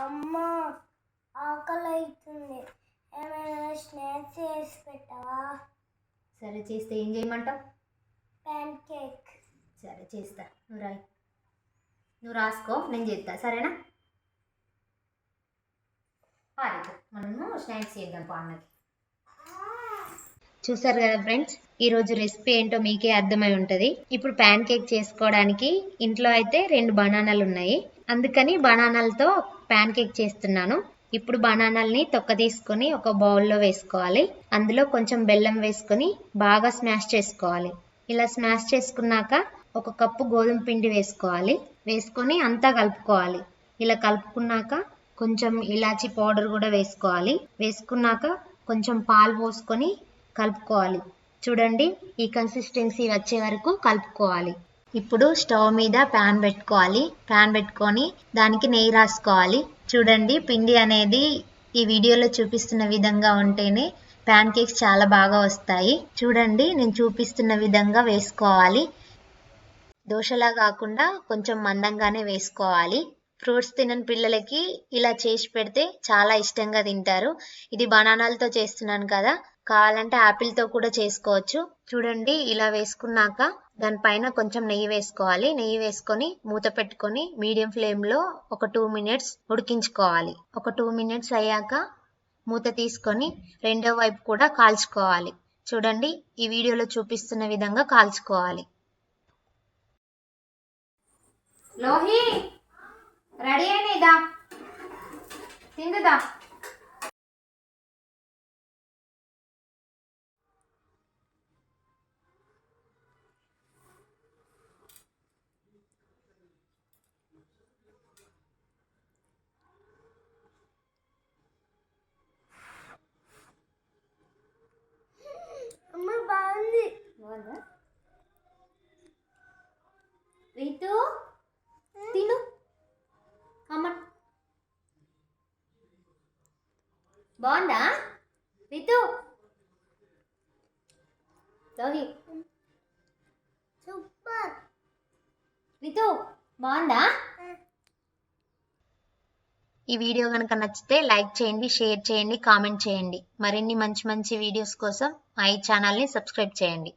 అమ్మ ఆకలి అవుతుంది ఏమైనా స్నాక్స్ చేసి పెట్టవా? సరే చేస్తే ఏం చేయమంటావు? ప్యాన్ కేక్ సరే చేస్తా. నువ్వు రాయి. నువ్వు రాసుకో నేను చేస్తా సరేనా? మనము స్నాక్స్ చేద్దాం పాన్నకి. చూసారు కదా ఫ్రెండ్స్ ఈరోజు రెసిపీ ఏంటో మీకే అర్థమై ఉంటుంది. ఇప్పుడు ప్యాన్ కేక్ చేసుకోవడానికి ఇంట్లో అయితే రెండు బనానాలు ఉన్నాయి అందుకని బనానాలతో ప్యాన్ కేక్ చేస్తున్నాను. ఇప్పుడు బనానాల్ని తొక్క తీసుకొని ఒక బౌల్లో వేసుకోవాలి. అందులో కొంచెం బెల్లం వేసుకొని బాగా స్మాష్ చేసుకోవాలి. ఇలా స్మాష్ చేసుకున్నాక ఒక కప్పు గోధుమ పిండి వేసుకోవాలి. వేసుకొని అంతా కలుపుకోవాలి. ఇలా కలుపుకున్నాక కొంచెం ఇలాచి పౌడర్ కూడా వేసుకోవాలి. వేసుకున్నాక కొంచెం పాలు పోసుకొని కలుపుకోవాలి. చూడండి ఈ కన్సిస్టెన్సీ వచ్చే వరకు కలుపుకోవాలి. ఇప్పుడు స్టవ్ మీద ప్యాన్ పెట్టుకోవాలి. ప్యాన్ పెట్టుకొని దానికి నెయ్యి రాసుకోవాలి. చూడండి పిండి అనేది ఈ వీడియోలో చూపిస్తున్న విధంగా ఉంటేనే ప్యాన్ కేక్స్ చాలా బాగా వస్తాయి. చూడండి నేను చూపిస్తున్న విధంగా వేసుకోవాలి. దోశలా కాకుండా కొంచెం మందంగానే వేసుకోవాలి. ఫ్రూట్స్ తినని పిల్లలకి ఇలా చేసి పెడితే చాలా ఇష్టంగా తింటారు. ఇది బనానాలతో చేస్తున్నాను కదా. కావాలంటే యాపిల్తో కూడా చేసుకోవచ్చు. చూడండి ఇలా వేసుకున్నాక దానిపైన కొంచెం నెయ్యి వేసుకోవాలి. నెయ్యి వేసుకొని మూత పెట్టుకొని మీడియం ఫ్లేమ్లో ఒక టూ మినిట్స్ ఉడికించుకోవాలి. ఒక టూ మినిట్స్ అయ్యాక మూత తీసుకొని రెండో వైపు కూడా కాల్చుకోవాలి. చూడండి ఈ వీడియోలో చూపిస్తున్న విధంగా కాల్చుకోవాలి. లోహి రెడీ అయినదా తిందుదా అమ్మ బాగుంది బాగుందా రీతు తిను. అమ్మ బాగుందా? రీతు. లోహి సూపర్. రీతు బాగుందా? ఈ వీడియో కనుక నచ్చితే లైక్ చేయండి షేర్ చేయండి కామెంట్ చేయండి. మరిన్ని మంచి మంచి వీడియోస్ కోసం మా ఈ ఛానల్ని సబ్స్క్రైబ్ చేయండి.